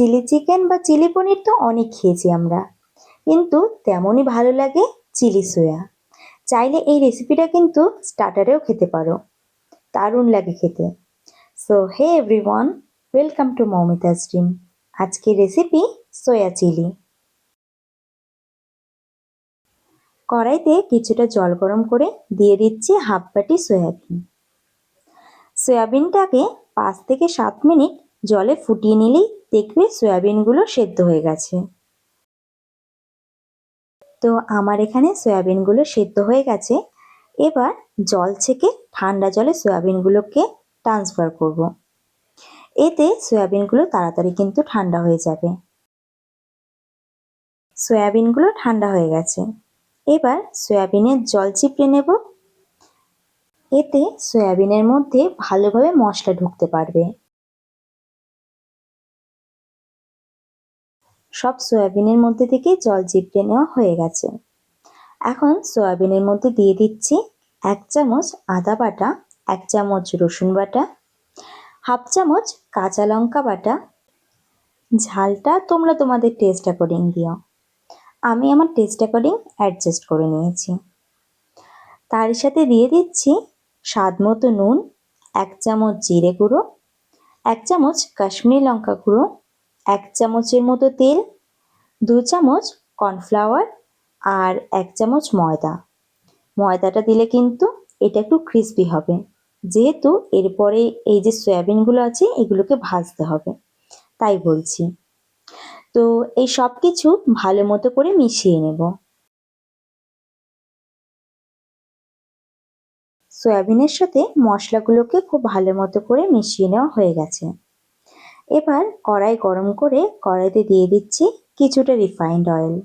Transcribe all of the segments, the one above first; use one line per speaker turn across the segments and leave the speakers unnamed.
Chilli chicken বা chilli paneer তো অনেক খেয়েছি আমরা। কিন্তু তেমনই ভালো লাগে চিলি সোয়া। চাইলে এই রেসিপিটা কিন্তু স্টার্টারেও খেতে পারো। দারুণ লাগে খেতে। So hey everyone welcome to Moumita stream আজকের রেসিপি সোয়া চিলি কড়াইতে কিছুটা জল গরম করে দিয়ে দিচ্ছি হাফ বাটি সয়াবিন সয়াবিনটাকে পাঁচ থেকে সাত মিনিট জলে ফুটিয়ে নিলেই দেখবে সয়াবিনগুলো সেদ্ধ হয়ে গেছে। তো আমার এখানে সয়াবিনগুলো সেদ্ধ হয়ে গেছে। এবার জল থেকে ঠান্ডা জলে সয়াবিনগুলোকে ট্রান্সফার করব। এতে সয়াবিনগুলো তাড়াতাড়ি কিন্তু ঠান্ডা হয়ে যাবে। সয়াবিনগুলো ঠান্ডা হয়ে গেছে। এবার সয়াবিনের জল চিপড়ে নেব। এতে সয়াবিনের মধ্যে ভালোভাবে মশলা ঢুকতে পারবে। সব সয়াবিনের মধ্যে থেকে জল চিপড়ে নেওয়া হয়ে গেছে। এখন সয়াবিনের মধ্যে দিয়ে দিচ্ছি এক চামচ আদা বাটা, এক চামচ রসুন বাটা, হাফ চামচ কাঁচা লঙ্কা বাটা। ঝালটা তোমরা তোমাদের টেস্ট অ্যাকর্ডিং দিও। আমি আমার টেস্ট অ্যাকর্ডিং অ্যাডজাস্ট করে নিয়েছি। তার সাথে দিয়ে দিচ্ছি স্বাদ মতো নুন, এক চামচ জিরে গুঁড়ো, এক চামচ কাশ্মীরি লঙ্কা গুঁড়ো এক চামচের মতো তেল, দু চামচ কর্নফ্লাওয়ার আর এক চামচ ময়দা। ময়দাটা দিলে কিন্তু এটা একটু ক্রিস্পি হবে। যেহেতু এরপরে এই যে সয়াবিনগুলো আছে, এগুলোকে ভাজতে হবে। তাই বলছি। তো এই সব কিছু ভালো মতো করে মিশিয়ে নেব। সয়াবিনের সাথে মশলাগুলোকে খুব ভালো মতো করে মিশিয়ে নেওয়া হয়ে গেছে। এবার কড়াই গরম করে কড়াইতে দিয়ে দিচ্ছি কিছুটা রিফাইন্ড অয়েল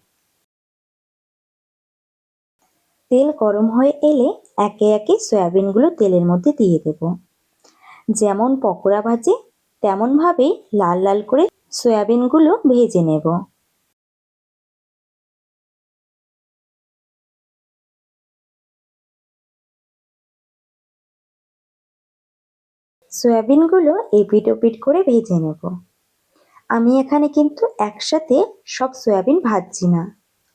তেল গরম হয়ে এলে একে একে সয়াবিনগুলো তেলের মধ্যে দিয়ে দেব। যেমন পকোড়া ভাজে, তেমনভাবেই লাল লাল করে সয়াবিনগুলো ভেজে নেব। সয়াবিনগুলো এপিট ওপিট করে ভেজে নেব। আমি এখানে কিন্তু একসাথে সব সয়াবিন ভাজছি না।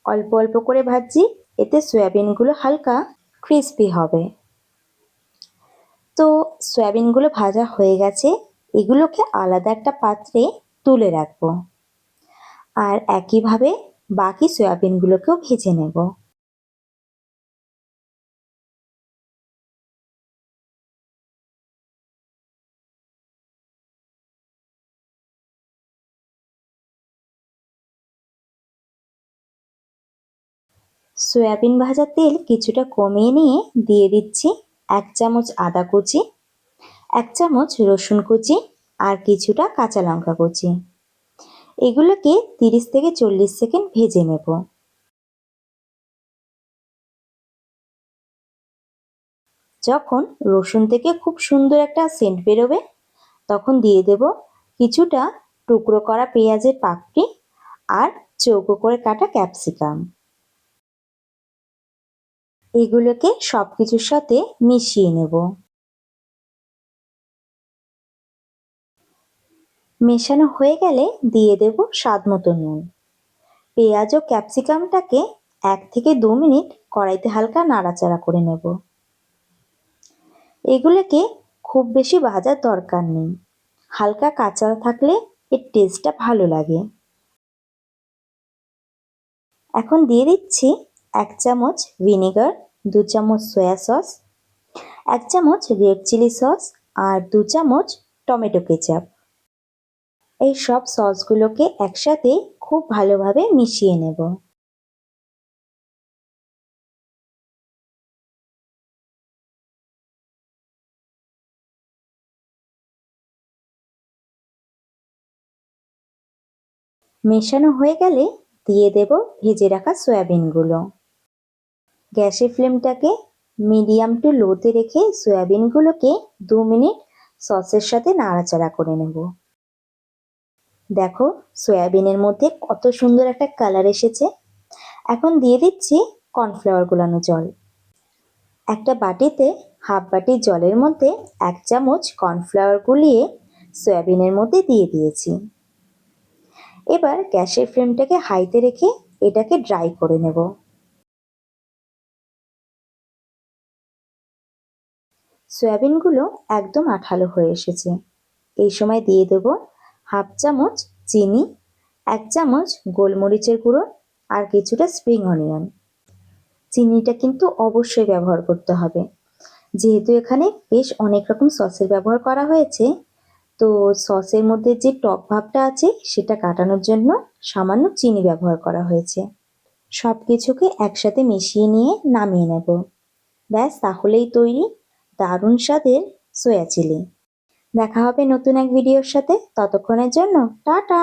অল্প অল্প করে ভাজছি, এতে সয়াবিনগুলো হালকা ক্রিস্পি হবে। তো সয়াবিনগুলো ভাজা হয়ে গেছে, এগুলোকে আলাদা একটা পাত্রে তুলে রাখব। আর একইভাবে বাকি সয়াবিনগুলোকেও ভেজে নেব। সয়াবিন ভাজা তেল কিছুটা কমিয়ে নিয়ে দিয়ে দিচ্ছি এক চামচ আদা কুচি, এক চামচ রসুন কুচি আর কিছুটা কাঁচা লঙ্কা কুচি। এগুলোকে তিরিশ থেকে চল্লিশ সেকেন্ড ভেজে নেব। যখন রসুন থেকে খুব সুন্দর একটা সেন্ট বেরোবে, তখন দিয়ে দেব কিছুটা টুকরো করা পেঁয়াজের পাপড়ি আর চৌকো করে কাটা ক্যাপসিকাম। এগুলোকে সব কিছুর সাথে মিশিয়ে নেব। মেশানো হয়ে গেলে দিয়ে দেব স্বাদ মতো নুন। পেঁয়াজ ও ক্যাপসিকামটাকে এক থেকে দু মিনিট কড়াইতে হালকা নাড়াচাড়া করে নেব। এগুলোকে খুব বেশি ভাজার দরকার নেই। হালকা কাঁচা থাকলে এর টেস্টটা ভালো লাগে। এখন দিয়ে দিচ্ছি এক চামচ ভিনেগার, দু চামচ সয়া সস, এক চামচ রেড চিলি সস আর দু চামচ টমেটো কেচাপ। এই সব সসগুলোকে একসাথে খুব ভালোভাবে মিশিয়ে নেব। মেশানো হয়ে গেলে দিয়ে দেব ভেজে রাখা সয়াবিনগুলো। গ্যাসের ফ্লেমটাকে মিডিয়াম টু লোতে রেখে সয়াবিনগুলোকে দু মিনিট সসের সাথে নাড়াচাড়া করে নেব। দেখো, সয়াবিনের মধ্যে কত সুন্দর একটা কালার এসেছে। এখন দিয়ে দিচ্ছি কর্নফ্লাওয়ার গুলানো জল। একটা বাটিতে হাফ বাটি জলের মধ্যে এক চামচ কর্নফ্লাওয়ার গুলিয়ে সয়াবিনের মধ্যে দিয়ে দিয়েছি। এবার গ্যাসের ফ্লেমটাকে হাইতে রেখে এটাকে ড্রাই করে নেব। সয়াবিনগুলো একদম আঠালো হয়ে এসেছে। এই সময় দিয়ে দেব হাফ চামচ চিনি, এক চামচ গোলমরিচের গুঁড়ো আর কিছুটা স্প্রিং অনিয়ন। চিনিটা কিন্তু অবশ্যই ব্যবহার করতে হবে। যেহেতু এখানে বেশ অনেক রকম সসের ব্যবহার করা হয়েছে, তো সসের মধ্যে যে টক ভাবটা আছে সেটা কাটানোর জন্য সামান্য চিনি ব্যবহার করা হয়েছে। সব কিছুকে একসাথে মিশিয়ে নিয়ে নামিয়ে নেব। ব্যাস, তাহলেই তৈরি দারুণ স্বাদের সোয়া চিলি। দেখা হবে নতুন এক ভিডিওর সাথে। ততক্ষণের জন্য টাটা!